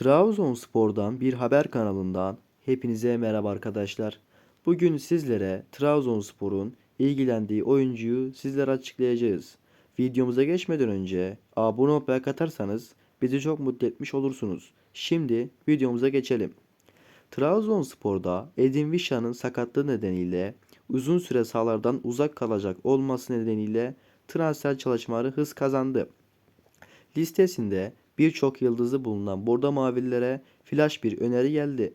Trabzonspor'dan bir haber kanalından hepinize merhaba arkadaşlar. Bugün sizlere Trabzonspor'un ilgilendiği oyuncuyu sizlere açıklayacağız. Videomuza geçmeden önce abone olup like atarsanız bizi çok mutlu etmiş olursunuz. Şimdi videomuza geçelim. Trabzonspor'da Edin Vişa'nın sakatlığı nedeniyle uzun süre sahalardan uzak kalacak olması nedeniyle transfer çalışmaları hız kazandı. Listesinde birçok yıldızı bulunan Bordo Mavililere flash bir öneri geldi.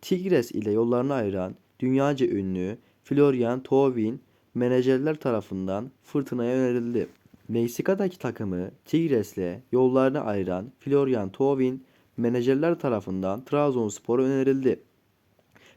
Tigres ile yollarını ayıran dünyaca ünlü Florian Thauvin menajerler tarafından fırtınaya önerildi. Meksika'daki takımı Tigres'le yollarını ayıran Florian Thauvin menajerler tarafından Trabzonspor'a önerildi.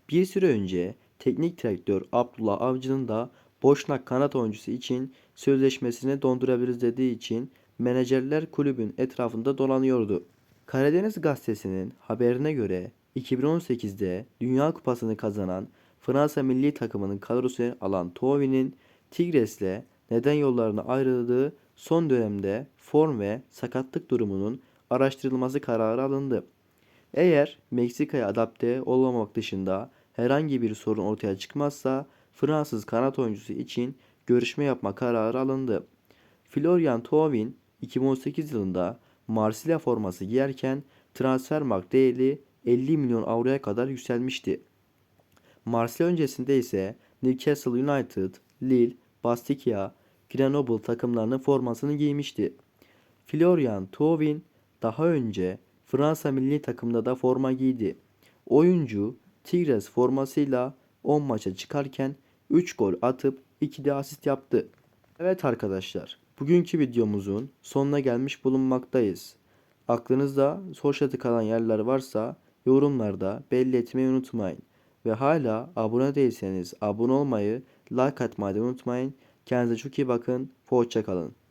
Bir süre önce teknik direktör Abdullah Avcı'nın da Boşnak kanat oyuncusu için sözleşmesini dondurabiliriz dediği için menajerler kulübün etrafında dolanıyordu. Karadeniz gazetesinin haberine göre 2018'de Dünya Kupası'nı kazanan Fransa milli takımının kadrosuna alan Thauvin Tigres'le neden yollarına ayrıldığı son dönemde form ve sakatlık durumunun araştırılması kararı alındı. Eğer Meksika'ya adapte olmamak dışında herhangi bir sorun ortaya çıkmazsa Fransız kanat oyuncusu için görüşme yapma kararı alındı. Florian Thauvin 2018 yılında Marsilya forması giyerken transfermarkt değeri 50 milyon avroya kadar yükselmişti. Marsilya öncesinde ise Newcastle United, Lille, Bastia, Grenoble takımlarının formasını giymişti. Florian Thauvin daha önce Fransa milli takımında da forma giydi. Oyuncu Tigres formasıyla 10 maça çıkarken 3 gol atıp 2 de asist yaptı. Evet arkadaşlar, bugünkü videomuzun sonuna gelmiş bulunmaktayız. Aklınızda işareti kalan yerler varsa yorumlarda belli etmeyi unutmayın. Ve hala abone değilseniz abone olmayı, like atmayı unutmayın. Kendinize çok iyi bakın. Hoşça kalın.